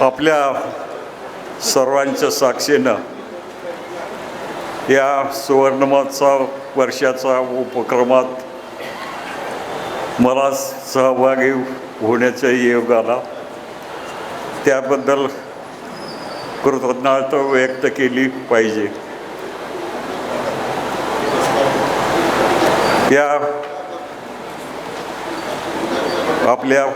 आपल्या सर्वांच्या साक्षीनं या सुवर्णमहोत्सव वर्षाचा उपक्रमात मला सहभागी होण्याचा योग आला त्याबद्दल कृतज्ञता व्यक्त केली पाहिजे. या आपल्या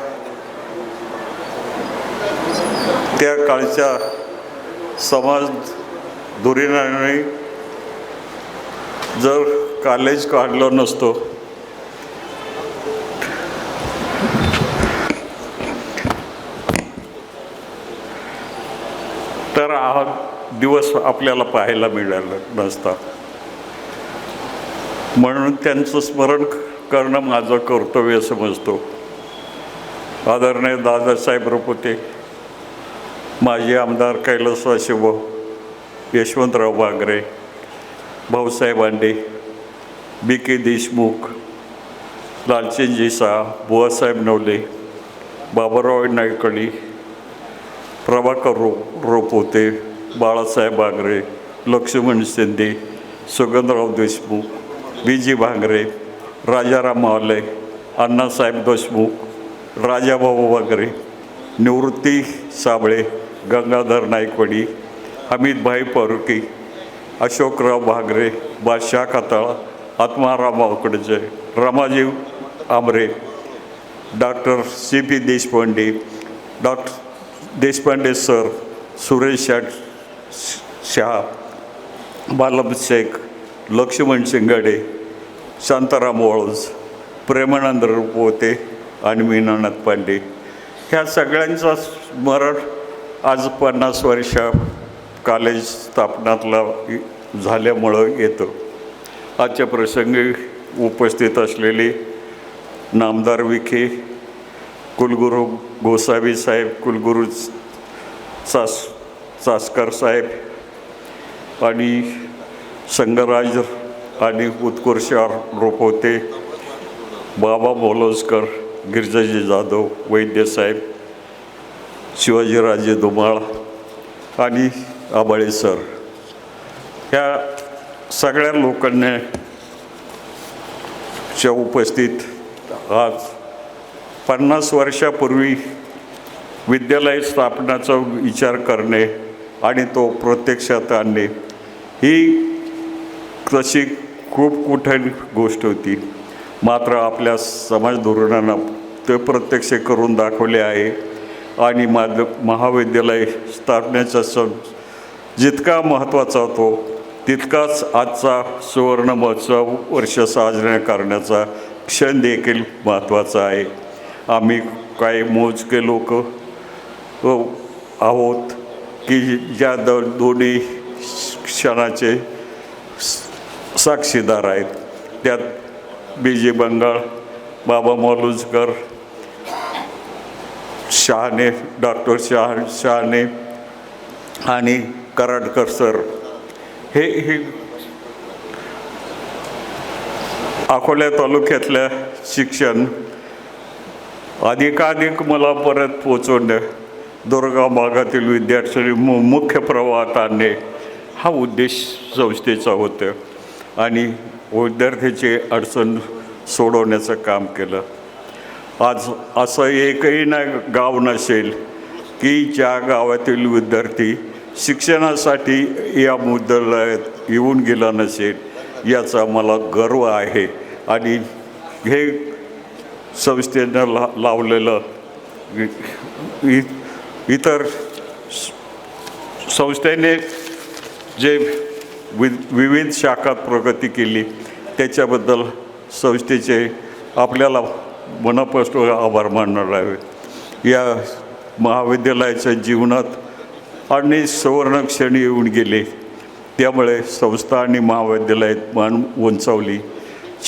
त्या काळच्या समाज धुरीणाने जर कॉलेज काढलं नसतो तर हा दिवस आपल्याला पाहायला मिळालं नसता. म्हणून त्यांचं स्मरण करणं माझं कर्तव्य समजतो. आदरणीय दादासाहेब रपुते माजी आमदार कैलासवाशिभाऊ यशवंतराव बागरे भाऊसाहेब आंडे बी के देशमुख लालचंदजी शाह बुवासाहेब नवले बाबाराव नायकळी प्रभाकर रो Ropote Balasaheb Bagre Laxman Shinde Sugandhrao Deshmukh B G Bhangre Rajaram Mawale Annasaheb Deshmukh Rajabhau Bagre Nivrutti Sable Gangadhar Naikwadi Hamidbhai परुकी Ashokrao Bhagare Badshah Khatal Atmaram Avakadje Ramajiv Amre doctor C P Deshpande doctor Deshpande sir Suresh Shat Shaha Balam Shaikh Laxman शिंगाडे शांताराम वळज प्रेमानंद पोते आणि मीनानाथ पांडे. ह्या सगळ्यांचा स्मरण आज पन्नास वर्ष कॉलेज स्थापनातला झाल्यामुळं येतं. आजच्या प्रसंगी उपस्थित असलेले नामदार विखे कुलगुरू गोसावी साहेब कुलगुरू सास सासकर साहेब आणि संगराज आणि उत्कर्ष रोपवते बाबा मोलोजकर गिरजाजी जाधव वैद्यसाहेब शिवाजीराजे धुमाळ आणि आबाळे सर. ह्या सगळ्या लोकांनी च्या उपस्थित आज पन्नास वर्षापूर्वी विद्यालय स्थापनाचा विचार करणे आणि तो प्रत्यक्षात आणणे ही तशी खूप कुठं गोष्ट होती. मात्र आपल्या समाज धोरणांना ते प्रत्यक्ष करून दाखवले आहे. आणि माध महाविद्यालय स्थापनेचा सण जितका महत्त्वाचा होतो तितकाच आजचा सुवर्ण महोत्सव वर्ष साजरा करण्याचा क्षण देखील महत्त्वाचा आहे. आम्ही काही मोजके लोक हो, आहोत की ज्या द दोन्ही क्षणाचे साक्षीदार आहेत. त्यात बी. जे. बंगाळ बाबा मौलुजकर शहाणे डॉक्टर शहा शहाणे आणि कराडकर सर. हे हे अकोल्या तालुक्यातल्या शिक्षण अधिकाधिक मला परत पोचवणं दुर्गा भागातील विद्यार्थ्यांनी मु मुख्य प्रवाहात आणणे हा उद्देश संस्थेचा होता. आणि विद्यार्थ्याची अडचण सोडवण्याचं काम केलं. आज असं एकही ना गाव नसेल की ज्या गावातील विद्यार्थी शिक्षणासाठी या मुद्द्यालयात येऊन गेला नसेल याचा मला गर्व आहे. आणि हे संस्थेनं ला लावलेलं इ- इतर संस्थेने जे वि विविध शाखात प्रगती केली त्याच्याबद्दल संस्थेचे आपल्याला मनापासून आभार मानणार आहे. या महाविद्यालयाच्या जीवनात आणि सुवर्णक्षणी येऊन गेले. त्यामुळे संस्था आणि महाविद्यालयात मान उंचावली.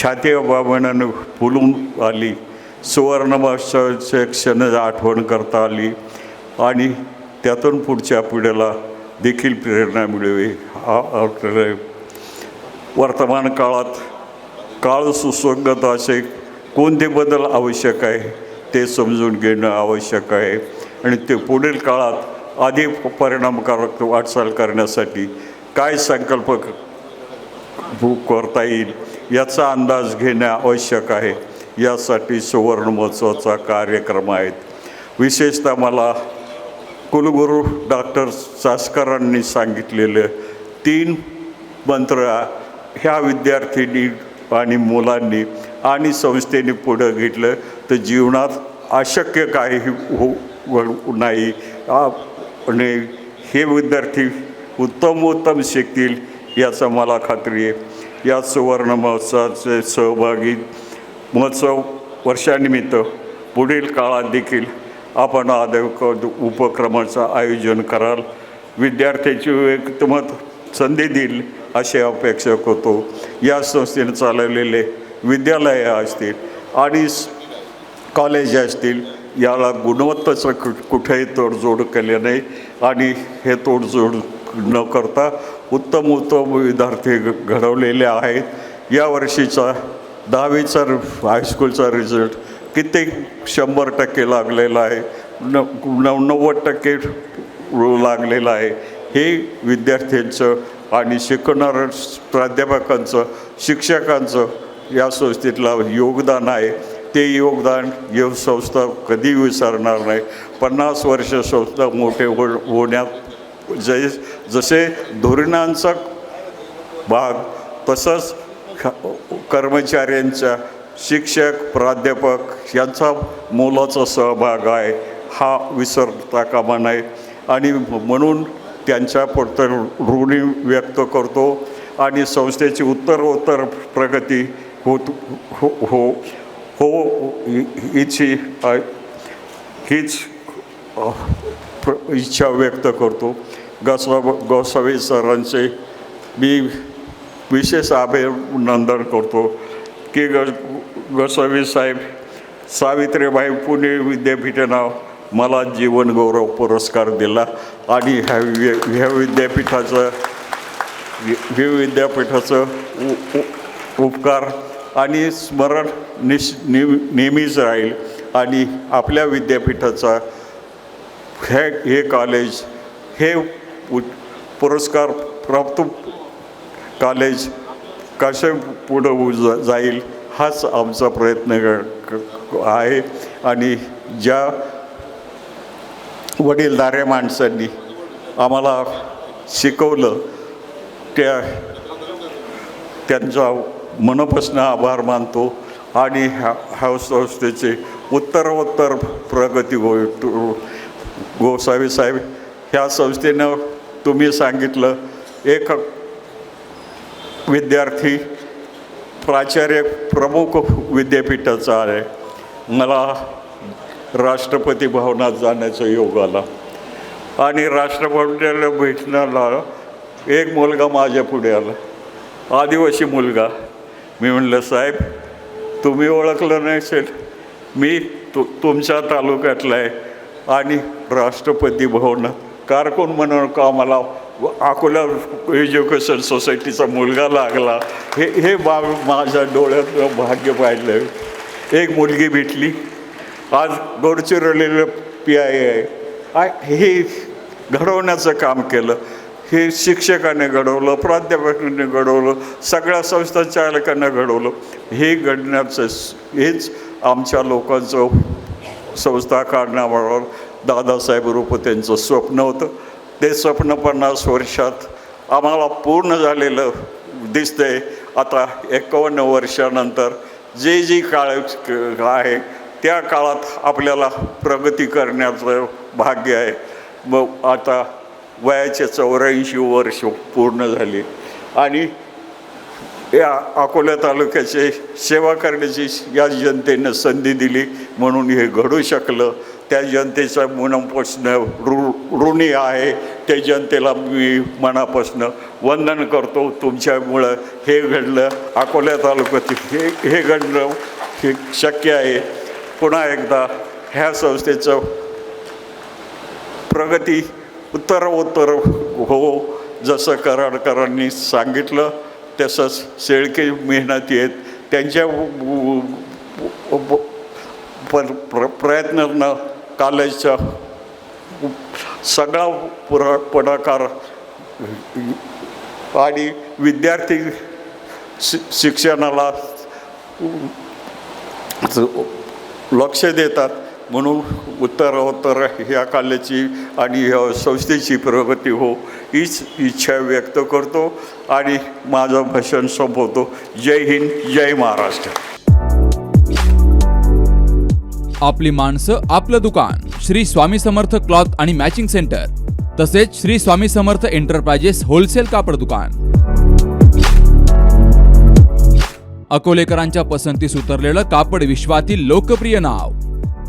छाती अभावनाने फुलून आली. सुवर्ण क्षण आठवण करता आली. आणि त्यातून पुढच्या पिढीला देखील प्रेरणा मिळावी. हा वर्तमान काळात काळ सुसंगत असे कोणते बदल आवश्यक आहे ते समजून घेणं आवश्यक आहे. आणि ते पुढील काळात अधिक परिणामकारक वाटचाल करण्यासाठी काय संकल्प क- करता येईल याचा अंदाज घेणे आवश्यक आहे. यासाठी सुवर्ण महोत्सवाचा कार्यक्रम आहेत. विशेषतः मला कुलगुरू डॉक्टर सासकरांनी सांगितलेलं तीन मंत्र ह्या विद्यार्थिनी आणि मुलांनी आणि संस्थेने पुढं घेतलं तर जीवनात अशक्य काही हो नाही. आणि हे विद्यार्थी उत्तम उत्तम शिकतील याचा मला खात्री आहे. या सुवर्ण महोत्सवाचे सहभागी महोत्सव वर्षानिमित्त पुढील काळात देखील आपण आदक उपक्रमाचं आयोजन कराल. विद्यार्थ्याची व्यक्तिमत संधी देईल अशी अपेक्षा करतो. या संस्थेने चालवलेले विद्यालयं असतील आणि कॉलेज असतील याला गुणवत्तेचं कु कुठेही तोडजोड केले नाही आणि हे तोडजोड न करता उत्तम उत्तम विद्यार्थी घ- घडवलेले आहेत. या वर्षीचा दहावीचा हायस्कूलचा रिझल्ट कित्येक शंभर टक्के लागलेला आहे न नव्वद टक्के लागलेला आहे. हे विद्यार्थ्यांचं आणि शिकणाऱ्या प्राध्यापकांचं शिक्षकांचं या संस्थेतलं योगदान आहे. ते योगदान योग संस्था कधी विसरणार नाही. पन्नास वर्ष संस्था मोठे हो होण्यात जे जसे धोरणांचा भाग तसंच कर्मचाऱ्यांचा कर्मचाऱ्यांच्या शिक्षक प्राध्यापक यांचा मोलाचा सहभाग आहे. हा विसरता कामा नाही आणि म्हणून त्यांच्या पडतर ऋणी व्यक्त करतो. आणि संस्थेची उत्तरोत्तर प्रगती होत हो हो हो हिची हीच प्र- इच्छा व्यक्त करतो. गसा गोसावी सरांचे मी विशेष अभिनंदन करतो की ग गोसावी साहेब सावित्रीबाई पुणे विद्यापीठानं मला जीवनगौरव पुरस्कार दिला आणि ह्या वि ह्या विद्यापीठाचं हे विद्यापीठाचं उ- उपकार आणि स्मरण निश नेहमीच राहील. आणि आपल्या विद्यापीठाचा हे हे कॉलेज हे पुरस्कार प्राप्त कॉलेज कसे पुढं उ- जाईल हाच आमचा प्रयत्न क- आहे. आणि ज्या वडीलधाऱ्या माणसांनी आम्हाला शिकवलं त्या त्यांचा मनपासून आभार मानतो आणि ह्या ह्या संस्थेचे उत्तरोत्तर प्रगती गो गोसावी साहेब ह्या संस्थेनं तुम्ही सांगितलं एक विद्यार्थी प्राचार्य प्रमुख विद्यापीठाचा आहे. मला राष्ट्रपती भवनात जाण्याचा योग आला. आणि राष्ट्रपतीला भेटण्याला एक मुलगा माझ्या पुढे आला. आदिवासी मुलगा. मी म्हणलं साहेब तुम्ही ओळखलं नसेल मी तु तुमच्या तालुक्यातला आहे आणि राष्ट्रपती भवन कारकून म्हणून का मला अकोला एज्युकेशन सोसायटीचा मुलगा लागला? हे हे बाब माझ्या डोळ्यात भाग्य पाहिलं. एक मुलगी भेटली. आज गडचिरोलीला पी आय आहे. हे घडवण्याचं काम केलं. हे शिक्षकाने घडवलं प्राध्यापकाने घडवलं सगळ्या संस्था चालकांना घडवलं. हे घडण्याचं हेच आमच्या लोकांचं संस्था काढण्याबरोबर दादासाहेब रूप त्यांचं स्वप्न होतं. ते स्वप्न पन्नास वर्षात आम्हाला पूर्ण झालेलं दिसतंय. आता एकावन्न वर्षानंतर जे जी काळ आहे त्या काळात आपल्याला प्रगती करण्याचं भाग्य आहे. मग आता वयाचे चौऱ्याऐंशी वर्ष पूर्ण झाली. आणि या अकोला तालुक्याचे सेवा करण्याची या जनतेनं संधी दिली म्हणून हे घडू शकलं. त्या जनतेचा मनापासून ऋ ऋणी आहे. त्या जनतेला मी मनापासून वंदन करतो. तुमच्यामुळं हे घडलं. अकोला तालुक्यात हे हे घडलं. हे शक्य आहे. पुन्हा एकदा ह्या संस्थेचं प्रगती उत्तरोत्तर हो जसं कराडकरांनी सांगितलं तसंच शेळके मेहनती आहेत त्यांच्या प- प्र प्रयत्नांना कॉलेजच्या सगळा पुरा पुढाकार आणि विद्यार्थी शि शिक्षणाला लक्ष देतात. म्हणून उत्तरोत्तर ह्या कलेची आणि ह्या संस्थेची प्रगती हो हीच इच्छा व्यक्त करतो आणि माझं भाषण संपवतो. जय हिंद जय महाराष्ट्र. आपली माणसं आपलं दुकान श्री स्वामी समर्थ क्लॉथ आणि मॅचिंग सेंटर तसेच श्री स्वामी समर्थ एंटरप्राइजेस होलसेल कापड दुकान. अकोलेकरांच्या पसंतीस उतरलेलं कापड विश्वातील लोकप्रिय नाव